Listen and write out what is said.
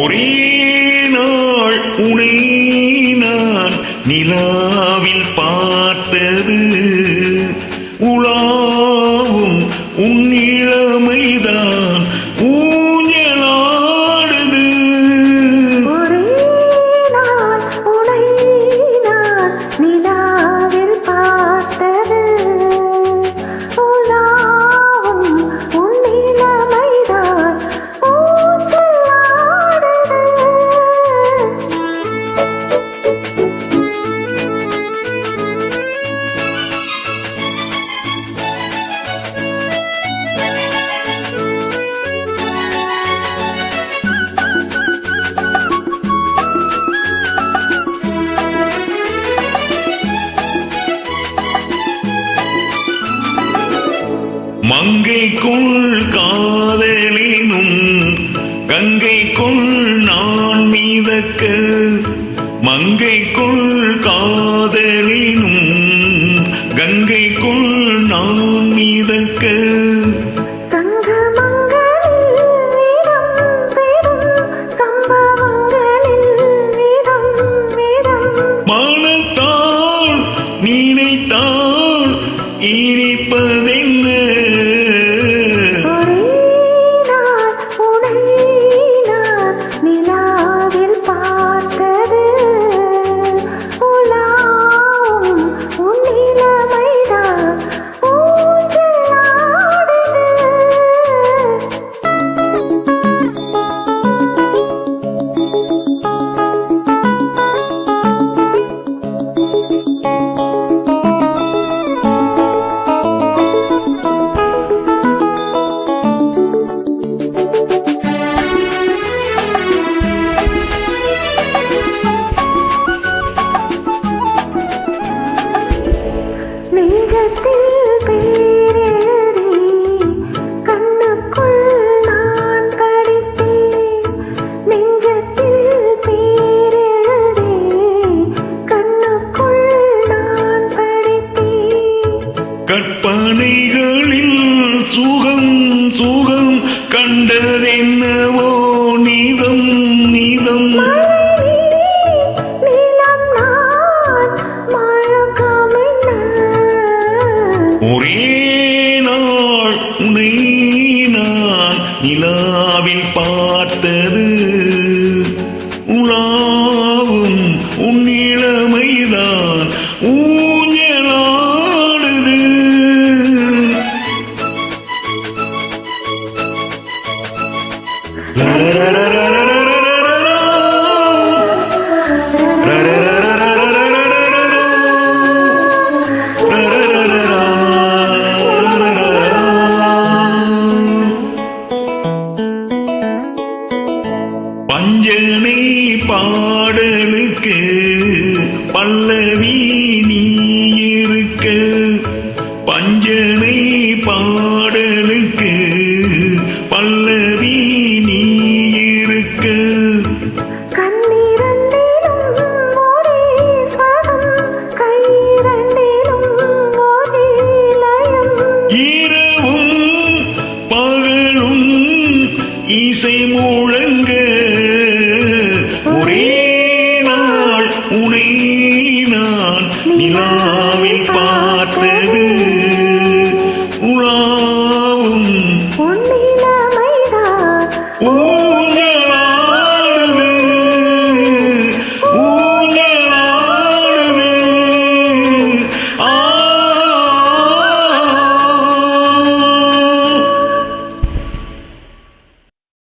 ஒரே நாள் உனை நான் நிலாவில் பார்த்தது. உலாவும் உன்னிழமைதான் மங்கைக்குள் காதலினும் கங்கைக்குள் நான் மீதக்க மங்கைக்குள் காதலினும் கங்கைக்குள் நான் மீதக்க. மனத்தால் நினைத்தால் இனிப்பது கற்பனைகளில் சுகம் சுகம் கண்டதென்னவோ நீதம் நீதம். ஒரே நாள் உன்னை நான் நிலாவில் பார்த்தது. உலாவும் உன்னிழ பஞ்சனை பாடலுக்கு பல்லவி நீ இருக்க. பஞ்சனை பாடலுக்கு பல்லவி நீ இசை முழங்க. ஒரே நாள் உனை நான் நிலாவில்